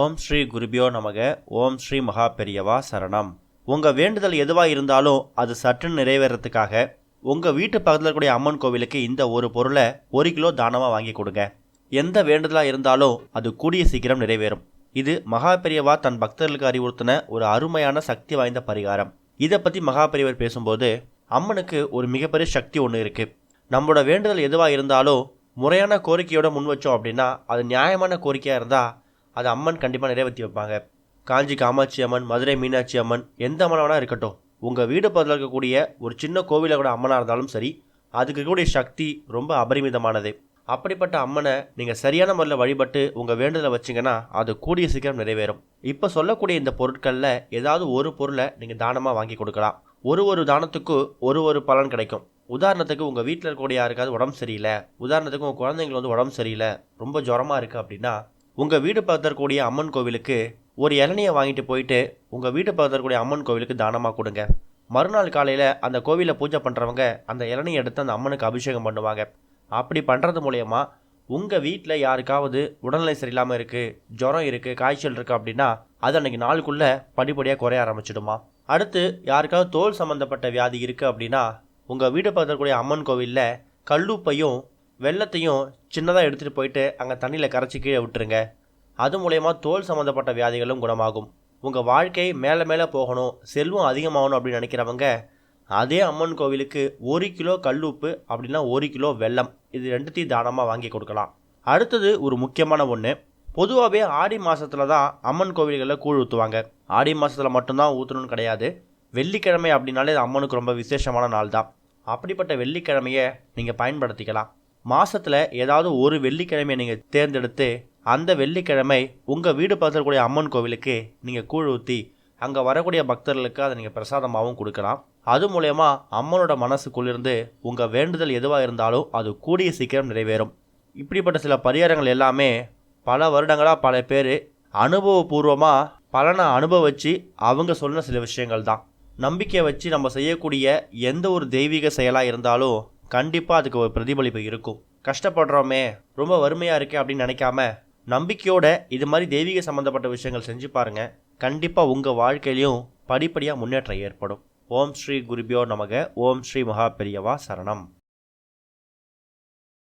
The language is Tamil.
ஓம் ஸ்ரீ குருபியோ நமக ஓம் ஸ்ரீ மகா பெரியவா சரணம். உங்கள் வேண்டுதல் எதுவாக இருந்தாலும் அது சற்றுன்னு நிறைவேறத்துக்காக உங்கள் வீட்டு பக்கத்தில் இருக்கக்கூடிய அம்மன் கோவிலுக்கு இந்த ஒரு பொருளை ஒரு கிலோ தானமாக வாங்கி கொடுங்க. எந்த வேண்டுதலாக இருந்தாலும் அது கூடிய சீக்கிரம் நிறைவேறும். இது மகா பெரியவா தன் பக்தர்களுக்கு அறிவுறுத்தின ஒரு அருமையான சக்தி வாய்ந்த பரிகாரம். இதை பற்றி மகா பெரியவர் பேசும்போது அம்மனுக்கு ஒரு மிகப்பெரிய சக்தி ஒன்று இருக்குது நம்மளோட வேண்டுதல் எதுவாக இருந்தாலும் முறையான கோரிக்கையோட முன் வச்சோம் அப்படின்னா அது நியாயமான கோரிக்கையாக இருந்தால் அது அம்மன் கண்டிப்பாக நிறைவேற்றி வைப்பாங்க. காஞ்சி காமாட்சி அம்மன் மதுரை மீனாட்சி அம்மன் எந்த அம்மன் வேணா இருக்கட்டும் உங்கள் வீடு பக்கத்தில் இருக்கக்கூடிய ஒரு சின்ன கோவிலில் கூட அம்மனாக இருந்தாலும் சரி அதுக்கு இருக்கக்கூடிய சக்தி ரொம்ப அபரிமிதமானது. அப்படிப்பட்ட அம்மனை நீங்கள் சரியான முறையில் வழிபட்டு உங்கள் வேண்டுதலை வச்சிங்கன்னா அது கூடிய சீக்கிரம் நிறைவேறும். இப்போ சொல்லக்கூடிய இந்த பொருட்களில் ஏதாவது ஒரு பொருளை நீங்கள் தானமாக வாங்கி கொடுக்கலாம். ஒரு ஒரு தானத்துக்கு ஒரு ஒரு பலன் கிடைக்கும். உதாரணத்துக்கு உங்கள் வீட்டில் இருக்கக்கூடிய யாருக்காவது உடம்பு சரியில்லை. உதாரணத்துக்கு உங்கள் குழந்தைங்களுக்கு வந்து உடம்பு சரியில்லை. ரொம்ப ஜுரமாக இருக்குது அப்படின்னா உங்கள் வீடு பக்கத்தில் அம்மன் கோவிலுக்கு ஒரு இளநியை வாங்கிட்டு போயிட்டு உங்கள் வீட்டு பக்கத்தில் இருக்கக்கூடிய அம்மன் கோவிலுக்கு தானமாக கொடுங்க. மறுநாள் காலையில் அந்த கோவிலில் பூஜை பண்ணுறவங்க அந்த இளநியை எடுத்து அந்த அம்மனுக்கு அபிஷேகம் பண்ணுவாங்க. அப்படி பண்ணுறது மூலயமா உங்கள் வீட்டில் யாருக்காவது உடல்நிலை சரியில்லாமல் இருக்குது ஜுரம் இருக்குது காய்ச்சல் இருக்குது அப்படின்னா அது அன்றைக்கி நாளுக்குள்ளே படிப்படியாக குறைய ஆரம்பிச்சிடுமா? அடுத்து யாருக்காவது தோல் சம்மந்தப்பட்ட வியாதி இருக்குது அப்படின்னா உங்கள் வீடு பக்கத்தில் அம்மன் கோவிலில் கல்லுப்பையும் வெள்ளத்தையும் சின்னதாக எடுத்துகிட்டு போயிட்டு அங்கே தண்ணியில் கரைச்சி கீழே விட்டுருங்க. அது மூலயமா தோல் சம்மந்தப்பட்ட வியாதிகளும் குணமாகும். உங்கள் வாழ்க்கை மேலே மேலே போகணும் செல்வம் அதிகமாகணும் அப்படின்னு நினைக்கிறவங்க அதே அம்மன் கோவிலுக்கு ஒரு கிலோ கல்லுப்பு அப்படின்னா ஒரு கிலோ வெல்லம். இது ரெண்டுத்தையும் தானமாக வாங்கி கொடுக்கலாம். அடுத்தது ஒரு முக்கியமான ஒன்று பொதுவாகவே ஆடி மாதத்தில் தான் அம்மன் கோவில்களில் கூழ் ஊற்றுவாங்க ஆடி மாதத்தில் மட்டும்தான் ஊற்றணும்னு கிடையாது. வெள்ளிக்கிழமை அப்படின்னாலே அது அம்மனுக்கு ரொம்ப விசேஷமான நாள் தான் அப்படிப்பட்ட வெள்ளிக்கிழமையை நீங்கள் பயன்படுத்திக்கலாம். மாதத்தில் ஏதாவது ஒரு வெள்ளிக்கிழமையை நீங்கள் தேர்ந்தெடுத்து அந்த வெள்ளிக்கிழமை உங்கள் வீடு பக்கத்தில் இருக்கக்கூடிய அம்மன் கோவிலுக்கு நீங்கள் கூழ் ஊற்றி அங்கே வரக்கூடிய பக்தர்களுக்கு அதை நீங்கள் பிரசாதமாகவும் கொடுக்கலாம். அது மூலயமா அம்மனோட மனசுக்குள்ளிருந்து உங்கள் வேண்டுதல் எதுவாக இருந்தாலும் அது கூடிய சீக்கிரம் நிறைவேறும். இப்படிப்பட்ட சில பரிகாரங்கள் எல்லாமே பல வருடங்களாக பல பேர் அனுபவபூர்வமாக பலனை அனுபவிச்சு அவங்க சொன்ன சில விஷயங்கள் தான் நம்பிக்கையை வச்சு நம்ம செய்யக்கூடிய எந்த ஒரு தெய்வீக செயலாக இருந்தாலும் கண்டிப்பாக அதுக்கு ஒரு பிரதிபலிப்பு இருக்கும். கஷ்டப்படுறோமே ரொம்ப வறுமையாக இருக்கே அப்படின்னு நினைக்காம நம்பிக்கையோட இது மாதிரி தெய்வீக சம்மந்தப்பட்ட விஷயங்கள் செஞ்சு பாருங்கள் கண்டிப்பாக உங்கள் வாழ்க்கையிலையும் படிப்படியாக முன்னேற்றம் ஏற்படும். ஓம் ஸ்ரீ குருபியோ நமக. ஓம் ஸ்ரீ மகா பெரியவா சரணம்.